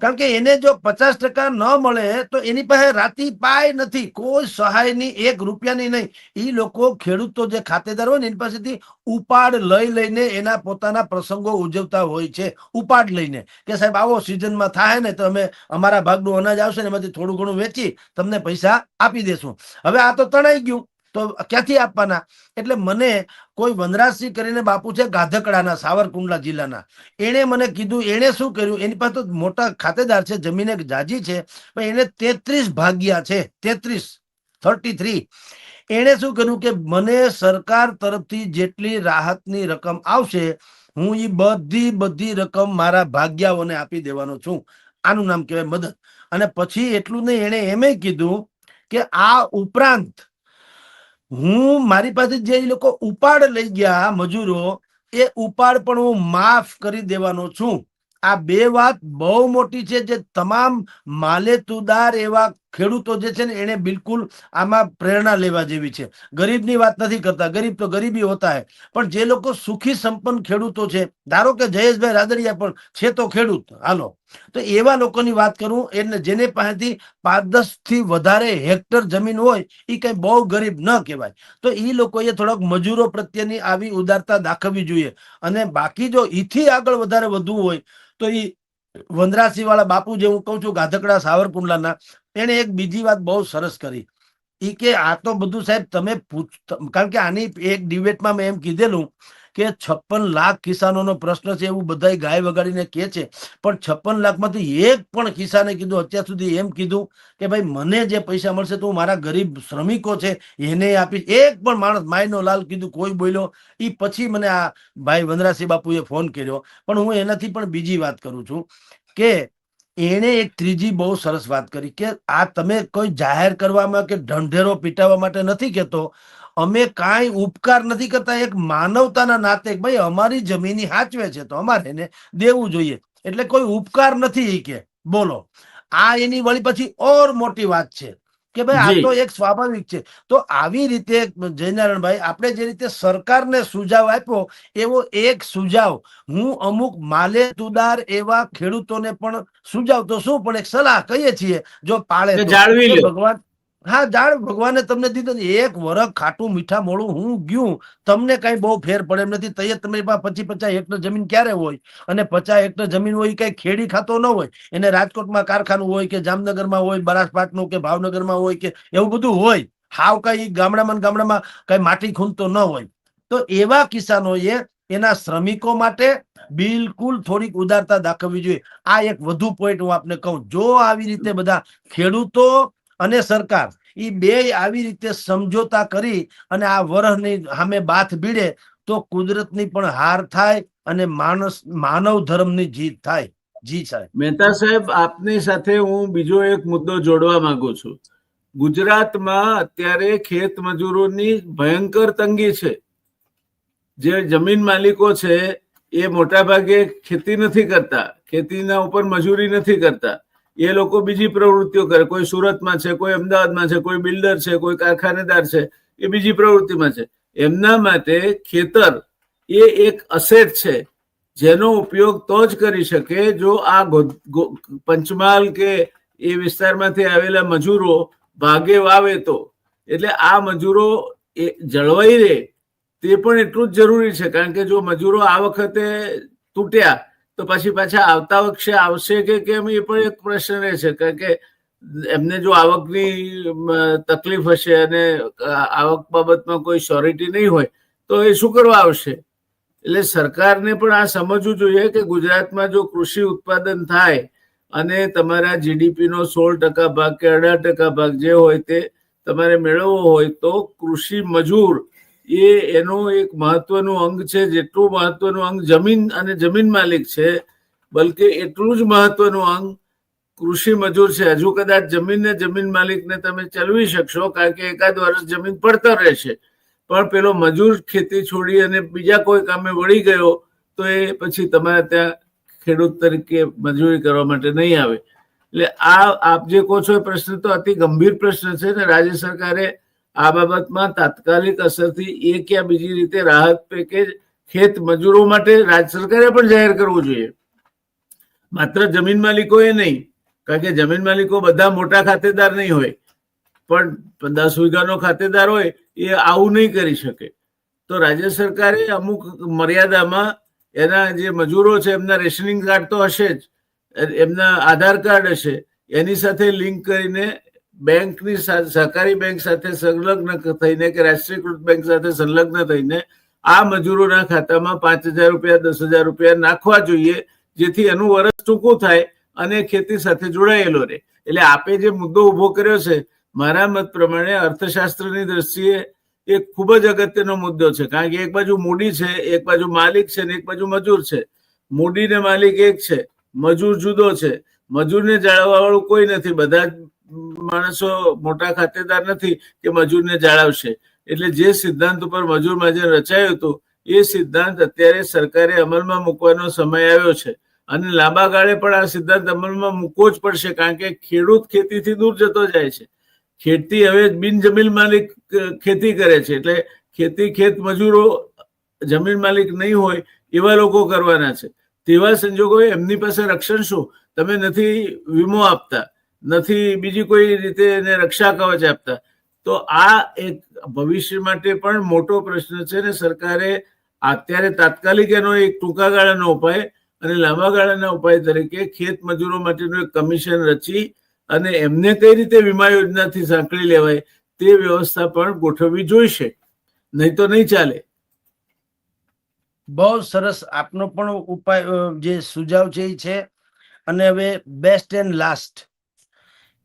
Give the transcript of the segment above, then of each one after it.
કારણ કે એને જો પચાસ ટકા ન મળે, તો એની પાસે રાતી પાય નથી. કોઈ સહાયની એક રૂપિયાની નહીં. એ લોકો ખેડૂતો જે ખાતેદાર હોય ને, એની પાસેથી ઉપાડ લઈ લઈને એના પોતાના પ્રસંગો ઉજવતા હોય છે. ઉપાડ લઈને. કે સાહેબ, આવો સિઝનમાં થાય ને, તો અમે અમારા ભાગનું અનાજ આવશે ને, એમાંથી થોડું ઘણું વેચી તમને પૈસા આપી દેશું. હવે આ તો તણાઈ ગયું. તો ક્યાંથી આપવાના? એટલે મને કોઈ વનરાજસિંહ કરીને બાપુ છે ગાધકડાના, સાવરકુંડલા જિલ્લાના. એણે મને કીધું, એણે શું કર્યું? એની પાસે મોટા ખાતેદાર છે, જમીન એક જાજી છે, પણ એને તેત્રીસ ભાગ્યા છે, તેત્રીસ થર્ટી થ્રી એણે શું કર્યું કે મને સરકાર તરફથી જેટલી રાહતની રકમ આવશે, હું એ બધી બધી રકમ મારા ભાગ્યાઓને આપી દેવાનો છું. આનું નામ કહેવાય મદદ. અને પછી એટલું નહીં, એણે એમ કીધું કે આ ઉપરાંત હું મારી પાસે જે લોકો ઉપાડ લઈ ગયા મજૂરો, એ ઉપાડ પણ હું માફ કરી દેવાનો છું. આ બે વાત બહુ મોટી છે જે તમામ માલેતુદાર એવા ખેડૂતો જે છે ને એને બિલકુલ આમાં પ્રેરણા લેવા જેવી છે. ગરીબની વાત નથી કરતા. ગરીબ તો ગરીબી હોતા હે. પણ જે લોકો સુખી સંપન્ન ખેડૂતો છે, ધારો કે જયેશભાઈ રાદડિયા પણ છે તો ખેડૂત. હાલો. તો એવા લોકોની વાત કરું એટલે જેને પાસેથી પાંચ દસથી વધારે હેક્ટર જમીન હોય એ કઈ બહુ ગરીબ ન કહેવાય. તો એ લોકોએ થોડોક મજૂરો પ્રત્યેની આવી ઉદારતા દાખવવી જોઈએ. અને બાકી જો ઈથી આગળ વધારે વધવું હોય, તો એ વનરાજસિંહ વાળા બાપુ જે હું કહું છું, ગાધકડા સાવરકુંડલાના એને એક બીજી વાત બહુ સરસ કરી. એ કે, આ તો બધું સાહેબ, તમે પૂછ કારણ કે આની એક ડિબેટમાં મેં એમ કીધેલું કે છપ્પન લાખ કિસાનોનો પ્રશ્ન છે એવું બધા ગાય વગાડીને કે છે. પણ છપ્પન લાખમાંથી એક પણ કિસાને કીધું, અત્યાર સુધી એમ કીધું કે ભાઈ, મને જે પૈસા મળશે તો મારા ગરીબ શ્રમિકો છે, એને આપીશ. એક પણ માણસ માયનો લાલ કીધું, કોઈ બોલ્યો. એ પછી મને આ ભાઈ વનરાસિંહ બાપુએ ફોન કર્યો. પણ હું એનાથી પણ બીજી વાત કરું છું કે એણે એક ત્રીજી બહુ સરસ વાત કરી કે આ તમે કોઈ જાહેર કરવામાં કે ઢંઢેરો પીટાવવા માટે નથી કહેતો. અમે કાંઈ ઉપકાર નથી કરતા. એક માનવતાના નાતે ભાઈ અમારી જમીની હાચવે છે તો અમારે એને દેવું જોઈએ. એટલે કોઈ ઉપકાર નથી કે. બોલો. આ એની વળી પછી ઓર મોટી વાત છે કે ભાઈ આ તો એક સ્વાભાવિક છે. તો આવી રીતે જયનારાયણભાઈ આપણે જે રીતે સરકારને સુઝાવ આપ્યો એવો એક સુઝાવ હું અમુક માલેતુદાર એવા ખેડૂતોને પણ સુજાવ તો શું પણ એક સલાહ કહીએ છીએ જો પાળે જાળવી ભગવાન હા, જાણ ભગવાને તમને દીધો એક વરખ ખાટું મીઠા મોડું હું ગયું. તમને કઈ બહુ ફેર પડે એમ નથી. તૈયાર તમારી પાસે પચી પચાસ હેક્ટર જમીન ક્યારે હોય? અને પચાસ હેક્ટર જમીન હોય કઈ ખેડી ખાતો ન હોય? એને રાજકોટમાં કારખાનું હોય કે જામનગરમાં હોય બનાસપાટનું કે ભાવનગરમાં હોય કે એવું બધું હોય? હાવ કઈ ગામડામાં ગામડામાં કઈ માટી ખૂંદતો ન હોય. તો એવા કિસાનોએ એના શ્રમિકો માટે બિલકુલ થોડીક ઉદારતા દાખવવી જોઈએ. આ એક વધુ પોઈન્ટ હું આપને કહું. જો આવી રીતે બધા ખેડૂતો અને સરકાર એ બે આવી રીતે સમજોતા કરી અને આ વરહની સામે બાથ ભીડે તો કુદરતની પણ હાર થાય અને માણસ, માનવ ધર્મની જીત થાય. જી સાહેબ. મહેતા સાહેબ, આપની સાથે હું બીજો એક મુદ્દો જોડવા માંગુ છું. ગુજરાતમાં અત્યારે ખેત મજૂરોની ભયંકર તંગી છે. જે જમીન માલિકો છે, એ મોટા ભાગે ખેતી નથી કરતા. ખેતીના ઉપર મજૂરી નથી કરતા. એ લોકો બીજી પ્રવૃત્તિઓ કરે. કોઈ સુરતમાં છે, કોઈ અમદાવાદમાં છે, કોઈ બિલ્ડર છે, કોઈ કારખાનેદાર છે, એ બીજી પ્રવૃત્તિમાં છે. એમના માટે ખેતર એ એક અસેટ છે. જેનો ઉપયોગ તો જ કરી શકે જો આ પંચમહાલ કે એ વિસ્તારમાંથી આવેલા મજૂરો ભાગે વાવે તો. એટલે આ મજૂરો એ જળવાઈ રહે તે પણ એટલું જ જરૂરી છે. કારણ કે જો મજૂરો આ વખતે તૂટ્યા તો પછી પાછા આવતા વખતે આવશે કે કેમ એ પણ એક પ્રશ્ન રહે છે. કારણ કે એમને જો આવકની તકલીફ હશે અને આવક બાબતમાં કોઈ શ્યોરિટી નહીં હોય, તો એ શું કરવા આવશે? એટલે સરકારને પણ આ સમજવું જોઈએ કે ગુજરાતમાં જો કૃષિ ઉત્પાદન થાય અને તમારા જીડીપીનો સોળ ટકા ભાગ કે અઢાર ટકા ભાગ જે હોય તે તમારે મેળવવો હોય તો કૃષિ મજૂર એ એનું એક મહત્વનું અંગ છે, જેટલું મહત્વનું અંગ જમીન અને જમીન માલિક છે, બલકે એટલું જ મહત્વનું અંગ કૃષિ મજૂર છે. હજુ કદાચ જમીનને જમીન માલિકને તમે ચલવી શકશો, કારણ કે એકાદ વર્ષ જમીન પડતર રહેશે. પણ પેલો મજૂર ખેતી છોડી અને બીજા કોઈ કામે વળી ગયો, તો એ પછી તમારે ત્યાં ખેડૂત તરીકે મજૂરી કરવા માટે નહીં આવે. એટલે આ, આપ જે કહો છો એ પ્રશ્ન તો અતિ ગંભીર પ્રશ્ન છે ને, રાજ્ય સરકારે આ બાબતમાં તાત્કાલિક અસરથી એક યા બીજી રીતે રાહત પેકેજ ખેત મજૂરો માટે રાજ્ય સરકારે પણ જાહેર કરવું જોઈએ. માત્ર જમીન માલિકોએ નહીં, કારણ કે જમીન માલિકો બધા મોટા ખાતેદાર નહીં હોય, પણ દસ વીઘાનો ખાતેદાર હોય, એ આવું નહીં કરી શકે. તો રાજ્ય સરકારે અમુક મર્યાદામાં એના જે મજૂરો છે, એમના રેશનિંગ કાર્ડ તો હશે જ, એમના આધાર કાર્ડ હશે, એની સાથે લિંક કરીને બેંકની સહકારી બેંક સાથે સંલગ્ન થઈને કે રાષ્ટ્રીયકૃત બેંક સાથે સંલગ્ન થઈને આ મજૂરોના ખાતામાં પાંચ હજાર રૂપિયા, દસ હજાર રૂપિયા નાખવા જોઈએ, જેથી એનું વરસ ટૂંકું થાય અને ખેતી સાથે જોડાયેલો રહે. એટલે આપે જે મુદ્દો ઊભો કર્યો છે, મારા મત પ્રમાણે અર્થશાસ્ત્રની દ્રષ્ટિએ એ ખૂબ જ અગત્યનો મુદ્દો છે. કારણ કે એક બાજુ મૂડી છે, એક બાજુ માલિક છે ને એક બાજુ મજૂર છે. મૂડી ને માલિક એક છે, મજૂર જુદો છે. મજૂરને જાળવવા વાળું કોઈ નથી. બધા જ માણસો મોટા ખાતેદાર નથી કે મજૂરને જાળવશે. એટલે જે સિદ્ધાંત ઉપર મજૂર મહાજન રચાયું હતું, એ સિદ્ધાંત અત્યારે સરકારે અમલમાં મૂકવાનો સમય આવ્યો છે. અને લાંબા ગાળે પણ આ સિદ્ધાંત અમલમાં મૂકવો જ પડશે, કારણ કે ખેડૂત ખેતીથી દૂર જતો જાય છે. ખેતી હવે બિનજમીન માલિક ખેતી કરે છે, એટલે ખેતી ખેત મજૂરો જમીન માલિક નહીં હોય એવા લોકો કરવાના છે. તેવા સંજોગોએ એમની પાસે રક્ષણ શું? તમે નથી વીમો આપતા. નથી, બીજી કોઈ રીતે એને રક્ષા કવચ આપતા. તો આ એક ભવિષ્ય માટે પણ મોટો પ્રશ્ન છે ને સરકારે અત્યારે તાત્કાલિક એનો એક ટૂંકા ગાળાનો ઉપાય અને લાંબા ગાળાના ઉપાય તરીકે ખેત મજૂરો માટેનું એક કમિશન રચી અને એમને કઈ રીતે વીમા યોજનાથી સાંકળી લેવાય તે વ્યવસ્થા પણ ગોઠવવી જોઈશે. નહીં તો નહીં ચાલે. બહુ સરસ આપનો પણ ઉપાય જે સુઝાવ છે એ છે. અને હવે બેસ્ટ એન્ડ લાસ્ટ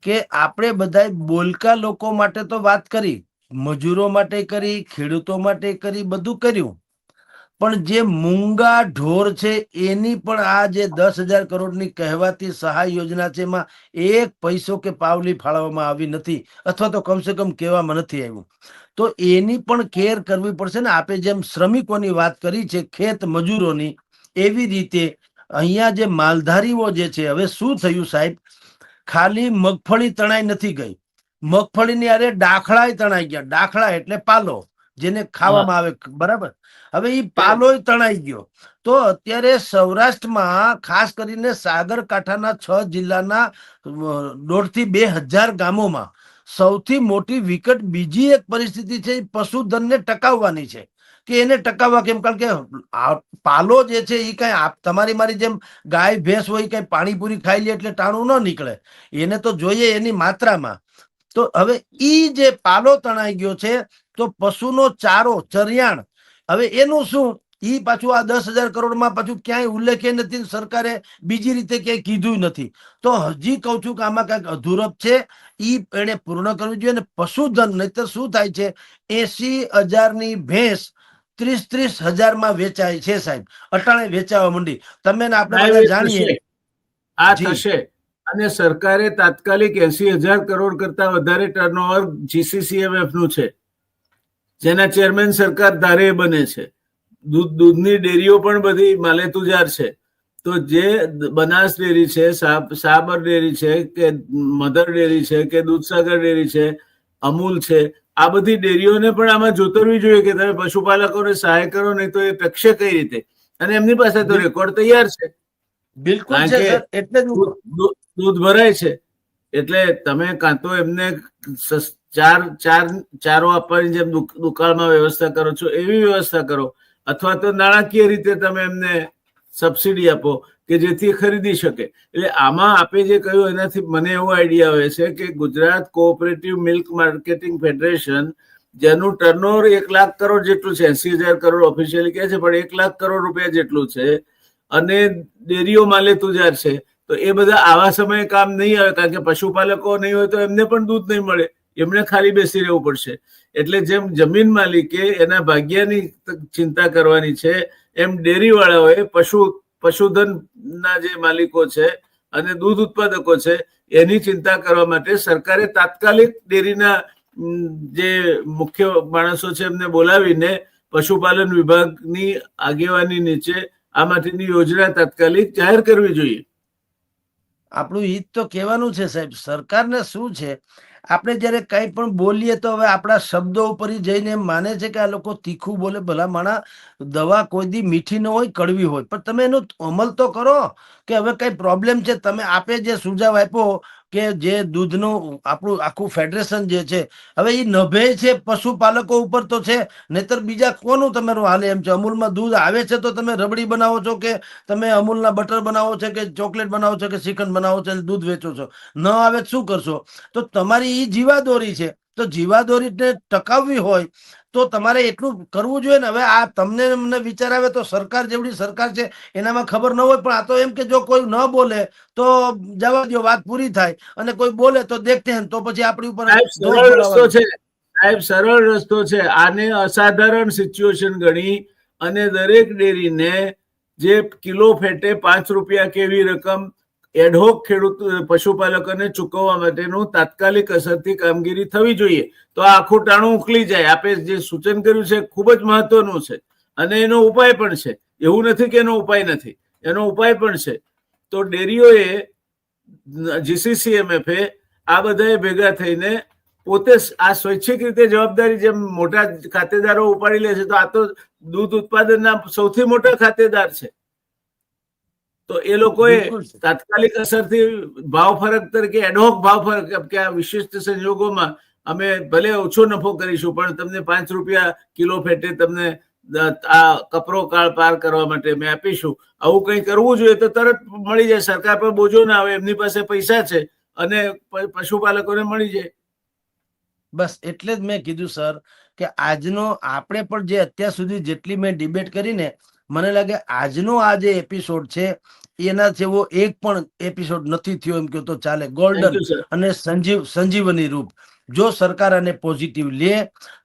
કે આપણે બધા બોલકા લોકો માટે તો વાત કરી, મજૂરો માટે કરી, ખેડૂતો માટે કરી, બધું કર્યું. પણ જે મૂંગા ઢોર છે, એની પણ આ જે દસ હજાર કરોડની કહેવાતી સહાય યોજના છે, એમાં એક પૈસો કે પાવલી ફાળવવામાં આવી નથી, અથવા તો કમસે કમ કહેવામાં નથી આવ્યું. તો એની પણ કેર કરવી પડશે ને, આપે જેમ શ્રમિકોની વાત કરી છે, ખેત મજૂરોની, એવી રીતે અહીંયા જે માલધારીઓ જે છે, હવે શું થયું સાહેબ? ખાલી મગફળી તણાઈ નથી ગઈ. મગફળીની અરે ડાખળાય તણાઈ ગયા. ડાખળા એટલે પાલો, જેને ખાવામાં આવે. બરાબર? હવે એ પાલોય તણાઈ ગયો. તો અત્યારે સૌરાષ્ટ્રમાં ખાસ કરીને સાગરકાંઠાના છ જિલ્લાના દોઢથી બે હજાર ગામોમાં સૌથી મોટી વિકટ બીજી એક પરિસ્થિતિ છે પશુધનને ટકાવવાની છે. કે એને ટકાવવા કેમ? કારણ કે પાલો જે છે એ કઈ તમારી મારી જેમ ગાય, ભેંસ હોય, કઈ પાણીપુરી ખાઈ લે એટલે ટાણું ન નીકળે. એને તો જોઈએ એની માત્રામાં. તો હવે ઈ જે પાલો તણાઈ ગયો છે, તો પશુનો ચારો, ચરિયાણ, હવે એનું શું? ઈ પાછું આ દસ હજાર કરોડમાં પાછું ક્યાંય ઉલ્લેખે નથી સરકારે બીજી રીતે ક્યાંય કીધું નથી. તો હજી કહું છું કે આમાં કાંઈક અધૂરપ છે. ઈ એને પૂર્ણ કરવી જોઈએ અને પશુધન, નહીતર શું થાય છે? એસી હજારની ભેંસ ત્રીસ ત્રીસ હજારમાં વેચાય છે સાહેબ. અટાણે વેચાવા માંડી. તમે આપણે જાણીએ. આ થશે. અને સરકારે તાત્કાલિક એસી હજાર કરોડ કરતા વધારે ટર્નઓવર જીસીસીએમએફનું છે. જેના ચેરમેન સરકાર ધારે બને છે. દૂધ દૂધની ડેરીઓ પણ બધી માલેતુજાર છે. તો જે બનાસ ડેરી છે સાબર ડેરી છે કે મધર ડેરી છે કે દૂધસાગર ડેરી છે અમૂલ છે આ બધી ડેરીઓને પણ આમાં જોતરવી જોઈએ કે તમે પશુપાલકોને સહાય કરો નહીં તો એ ટકશે કઈ રીતે? અને એમની પાસે તો રેકોર્ડ તૈયાર છે. બિલકુલ એટલે દૂધ ભરાય છે. એટલે તમે કાં તો એમને ચાર ચાર ચારો આપવાની જેમ દુકાળમાં વ્યવસ્થા કરો છો એવી વ્યવસ્થા કરો. અથવા તો નાણાકીય રીતે તમે એમને સબસિડી આપો કે જેથી ખરીદી શકે. એટલે આમાં આપે જે કહ્યું એનાથી મને એવો આઈડિયા આવે છે કે Gujarat cooperative milk marketing federation જેનું ટર્નઓવર એક લાખ કરોડ જેટલું છે, એસી હજાર કરોડ ઓફિશિયલી કહે છે, પણ એક લાખ કરોડ રૂપિયા જેટલું છે, અને ડેરીઓ માલે તુજાર છે, તો એ બધા આવા સમયે કામ નહીં આવે, કારણ કે પશુપાલકો નહીં હોય તો એમને પણ દૂધ નહીં મળે. એમને ખાલી બેસી રહેવું પડશે. એટલે જેમ જમીન માલિકે એના ભાગ્યાની ચિંતા કરવાની છે એમ ડેરીવાળાઓએ પશુ, પશુધનના જે માલિકો છે અને દૂધ ઉત્પાદકો છે, એની ચિંતા કરવા માટે સરકારે તાત્કાલિક ડેરીના જે મુખ્ય માણસો છે એમને બોલાવીને પશુપાલન વિભાગની આગેવાની નીચે આ માટેની યોજના તાત્કાલિક જાહેર કરવી જોઈએ. આપણું હિત તો કહેવાનું છે સાહેબ, સરકારને શું છે? આપણે જ્યારે કંઈ પણ બોલીએ તો હવે આપણા શબ્દો ઉપર જઈને માને છે કે આ લોકો તીખું બોલે ભલા માણા દવા કોઈ દી મીઠી ન હોય, કડવી હોય. પણ તમે એનો અમલ તો કરો કે હવે કઈ પ્રોબ્લેમ છે, તમે આપે જે સુઝાવ આપ્યો કે જે દૂધનું આપણું આખું ફેડરેશન જે છે, હવે એ નભે છે પશુપાલકો ઉપર તો છે, નહીતર બીજા કોનું તમારું હાલે એમ છે? અમૂલમાં દૂધ આવે છે તો તમે રબડી બનાવો છો કે તમે અમૂલના બટર બનાવો છો કે ચોકલેટ બનાવો છો કે શ્રીખંડ બનાવો છો દૂધ વેચો છો? ન આવે શું કરશો? તો તમારી એ જીવાદોરી છે. તો જીવાદોરીને ટકાવવી હોય તો તમારે એટલું કરવું જોઈએ ને. હવે આ તમને મને વિચાર આવે તો સરકાર જેવડી સરકાર છે એનામાં ખબર ન હોય પણ આ તો એમ કે જો કોઈ ન બોલે તો જવા દો વાત પૂરી થાય. અને કોઈ બોલે તો દેખતે તો પછી આપણી ઉપર સરળ રસ્તો છે. સાહેબ સરળ રસ્તો છે. આને અસાધારણ સિચ્યુએશન ગણી અને દરેક ડેરીને જે કિલો ફેટે પાંચ રૂપિયા કેવી રકમ એડહોક ખેડૂત પશુપાલકોને ચૂકવવા માટેનું તાત્કાલિક અસરથી કામગીરી થવી જોઈએ. તો આ આખું ટાણું ઉકલી જાય. આપે જે સૂચન કર્યું છે, ખૂબ જ મહત્વનું છે. અને એનો ઉપાય પણ છે. એવું નથી કે એનો ઉપાય નથી. એનો ઉપાય પણ છે. તો ડેરીઓએ જીસીસીએમએફે આ બધાએ ભેગા થઈને પોતે આ સ્વૈચ્છિક રીતે જવાબદારી જેમ મોટા ખાતેદારો ઉપાડી લે છે, તો આ તો દૂધ ઉત્પાદનના સૌથી મોટા ખાતેદાર છે. તો એ લોકોએ તાત્કાલિક અસરથી ભાવ ફરક તરીકે એડહોક ભાવ ફરક કે આ વિશિષ્ટ સંજોગોમાં અમે ભલે ઓછો નફો કરીશું પણ તમને પાંચ રૂપિયા કિલો ફેટે તમને આ કપરો કાળ પાર કરવા માટે અમે આપીશું. આવું કંઈ કરવું જોઈએ તો તરત મળી જાય. સરકાર પર બોજો ના આવે એમની પાસે પૈસા છે અને પશુપાલકોને મળી જાય. બસ એટલે જ મેં કીધું સર કે આજનો આપણે પણ જે અત્યાર સુધી જેટલી મેં ડિબેટ કરીને મને લાગે આજનો આ જે એપિસોડ છે એના જેવો એક પણ એપિસોડ નથી થયો એમ કહ્યું તો ચાલે ગોલ્ડન અને સંજીવ સંજીવની રૂપ. જો સરકાર આને પોઝિટિવ લે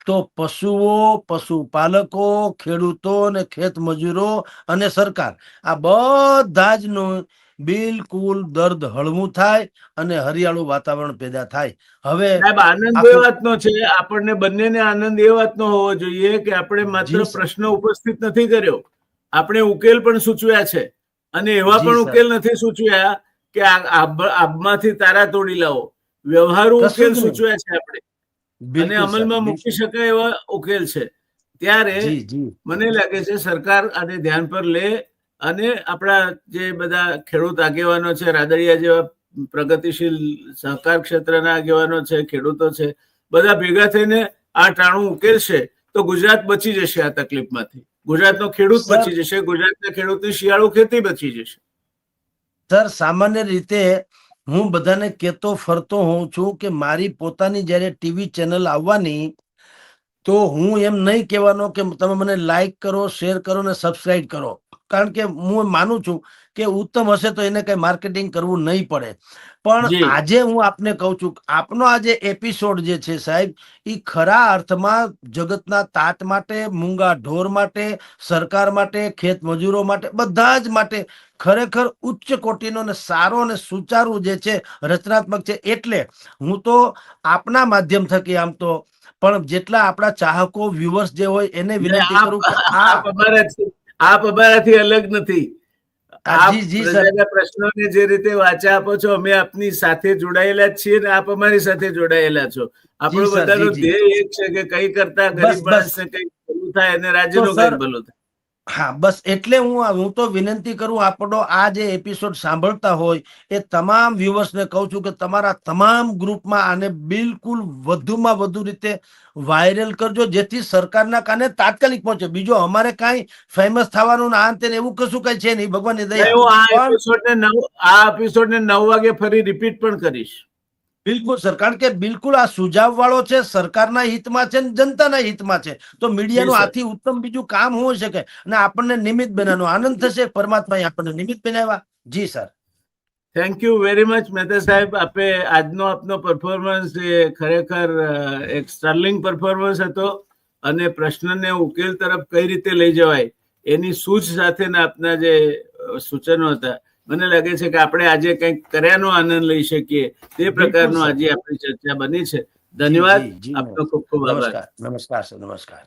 તો પશુઓ પશુપાલકો ખેડૂતો અને ખેત મજૂરો અને સરકાર આ બધા જ બિલકુલ દર્દ હળવું થાય અને હરિયાળું વાતાવરણ પેદા થાય. હવે આનંદ એ વાતનો છે. આપણને બંનેને આનંદ એ વાતનો હોવો જોઈએ કે આપણે માત્ર પ્રશ્ન ઉપસ્થિત નથી કર્યો. આપણે ઉકેલ પણ સૂચવ્યા છે. અને એવા પણ ઉકેલ નથી સૂચવ્યા કે આબમાંથી તારા તોડી લાવો. વ્યવહારુ ઉકેલ. સૂચવ્યા છે આપણે. અને અમલમાં મૂકી શકાય એવા ઉકેલ છે. ત્યારે મને લાગે છે સરકાર આને ધ્યાન પર લે અને આપણા જે બધા ખેડૂત આગેવાનો છે રાદડિયા જેવા પ્રગતિશીલ સહકાર ક્ષેત્રના આગેવાનો છે ખેડૂતો છે બધા ભેગા થઈને આ ટાણું ઉકેલશે તો ગુજરાત બચી જશે આ તકલીફમાંથી. ગુજરાતનો ખેડૂત બચી જશે ગુજરાતના ખેડૂતની શિયાળુ ખેતી બચી જશે. સર સામાન્ય રીતે હું બધાને કેતો ફરતો હોઉં છું કે મારી પોતાની જ્યારે ટીવી ચેનલ આવવાની તો હું એમ નહીં કહેવાનો કે તમે મને લાઈક કરો શેર કરો ને સબસ્ક્રાઇબ કરો. કારણ કે હું માનું છું કે ઉત્તમ હશે તો એને કઈ માર્કેટિંગ કરવું નહીં પડે. પણ આજે હું આપને કહું છું આપનો આ જે એપિસોડ જે છે સાહેબ એ ખરા અર્થમાં જગતના તાત માટે મૂંગા ઢોર માટે સરકાર માટે ખેત મજૂરો માટે બધા જ માટે ખરેખર ઉચ્ચ કોટીનો ને સારો અને સુચારુ જે છે રચનાત્મક છે. એટલે હું તો આપના માધ્યમ થકી આમ તો પણ જેટલા આપણા ચાહકો વ્યુઅર્સ જે હોય એને વિનંતી કરું આપ અમારાથી અલગ નથી આપ પ્રશ્નોને જે રીતે વાચા આપો છો અમે આપની સાથે જોડાયેલા છીએ ને આપ અમારી સાથે જોડાયેલા છો આપણો બધાનો. ધ્યેય એક છે કે કઈ કરતા ગરીબ. માણસને કંઈક ભલું થાય અને રાજ્યનું કઈ ભલું થાય હા બસ એટલે હું હું તો વિનંતી કરું આપણો આ જે એપિસોડ સાંભળતા હોય એ તમામ વ્યુઅર્સને કહું છું કે તમારા તમામ ગ્રુપમાં આને બિલકુલ વધુમાં વધુ રીતે વાયરલ કરજો જેથી સરકારના કાને તાત્કાલિક પહોંચે. બીજો અમારે કાંઈ ફેમસ થવાનું ના અંતે એવું કશું કઈ છે નહીં ભગવાનની દયા. આ એપિસોડને નવ આ એપિસોડને નવ વાગે ફરી રિપીટ પણ કરીશ. બિલકુલ સર કારણ કે બિલકુલ આ સુજાવ વાળો છે સરકારના હિતમાં છે ને જનતાના હિતમાં છે. તો મીડિયાનું આથી ઉત્તમ બીજું કામ હોઈ શકે અને આપણને નિમિત્ત બનાવવાનો આનંદ થશે. પરમાત્માએ આપણને નિમિત્ત બનાવ્યા. જી sir. Thank you very much Mehta સાહેબ. આપે આજનો આપનો પરફોર્મન્સ એ ખરેખર એક સ્ટર્લિંગ પરફોર્મન્સ હતો અને પ્રશ્નને ઉકેલ તરફ કઈ રીતે લઈ જવાય એની સૂચ સાથેના આપના જે સૂચનો હતા. મને લાગે છે કે આપણે આજે કંઈક કર્યાનો આનંદ લઈ શકીએ. તે પ્રકારનો આજે આપણી ચર્ચા બની છે. ધન્યવાદ. આપનો ખૂબ ખૂબ આભાર. નમસ્કાર નમસ્કાર સર નમસ્કાર.